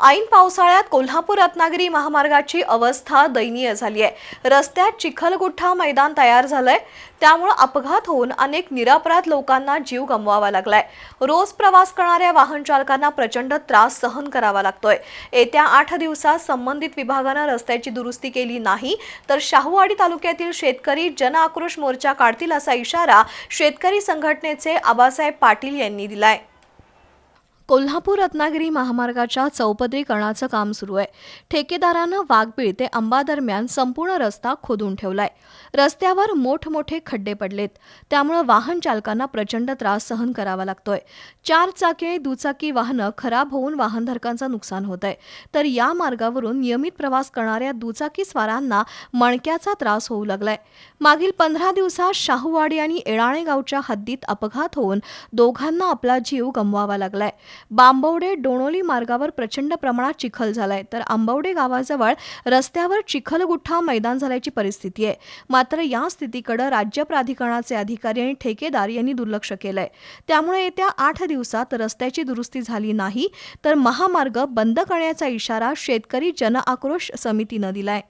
ऐन पावसाळ्यात कोल्हापूर रत्नागिरी महामार्गाची अवस्था दयनीय झाली आहे. रस्त्यात चिखलगुठ्ठा मैदान तयार झालंय. त्यामुळे अपघात होऊन अनेक निरापराध लोकांना जीव गमवावा लागलाय. रोज प्रवास करणाऱ्या वाहन चालकांना प्रचंड त्रास सहन करावा लागतोय. येत्या आठ दिवसात संबंधित विभागानं रस्त्याची दुरुस्ती केली नाही तर शाहूवाडी तालुक्यातील शेतकरी जन आक्रोश मोर्चा काढतील असा इशारा शेतकरी संघटनेचे आबासाहेब पाटील यांनी दिलाय. कोल्हापूर रत्नागिरी महामार्गाच्या चौपदरीकरणाचं काम सुरू आहे. ठेकेदारानं वाघबीळ ते अंबा दरम्यान संपूर्ण रस्ता खोदून ठेवलाय. रस्त्यावर मोठमोठे खड्डे पडलेत. त्यामुळे वाहन चालकांना प्रचंड त्रास सहन करावा लागतोय. चार चाकी दुचाकी वाहनं खराब होऊन वाहनधारकांचं नुकसान होत आहे तर या मार्गावरून नियमित प्रवास करणाऱ्या दुचाकी स्वारांना मणक्याचा त्रास होऊ लागलाय. मागील पंधरा दिवसात शाहूवाडी आणि एळाणे गावच्या हद्दीत अपघात होऊन दोघांना आपला जीव गमवावा लागलाय. बांबवडे डोणोली मार्गावर प्रचंड प्रमाणात चिखल झालाय. तर आंबवडे गावाजवळ रस्त्यावर चिखलगुठ्ठा मैदान झाल्याची परिस्थिती आहे. मात्र या स्थितीकडे राज्य प्राधिकरणाचे अधिकारी आणि ठेकेदार यांनी दुर्लक्ष केलंय. त्यामुळे येत्या आठ दिवसात रस्त्याची दुरुस्ती झाली नाही तर महामार्ग बंद करण्याचा इशारा शेतकरी जनआक्रोश समितीनं दिलाय.